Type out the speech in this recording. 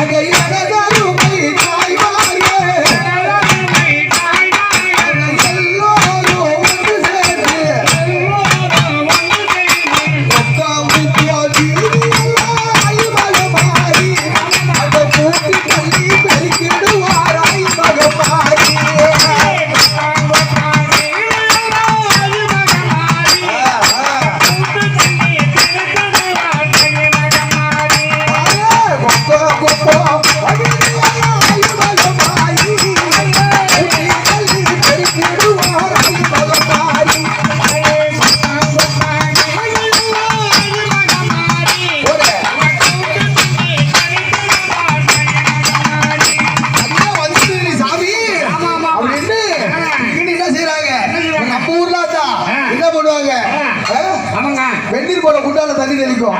Aí, aí, aí, aí. என்ன பண்ணுவாங்க வெந்நீர் போல குண்டால தண்ணி தெளிக்கும்.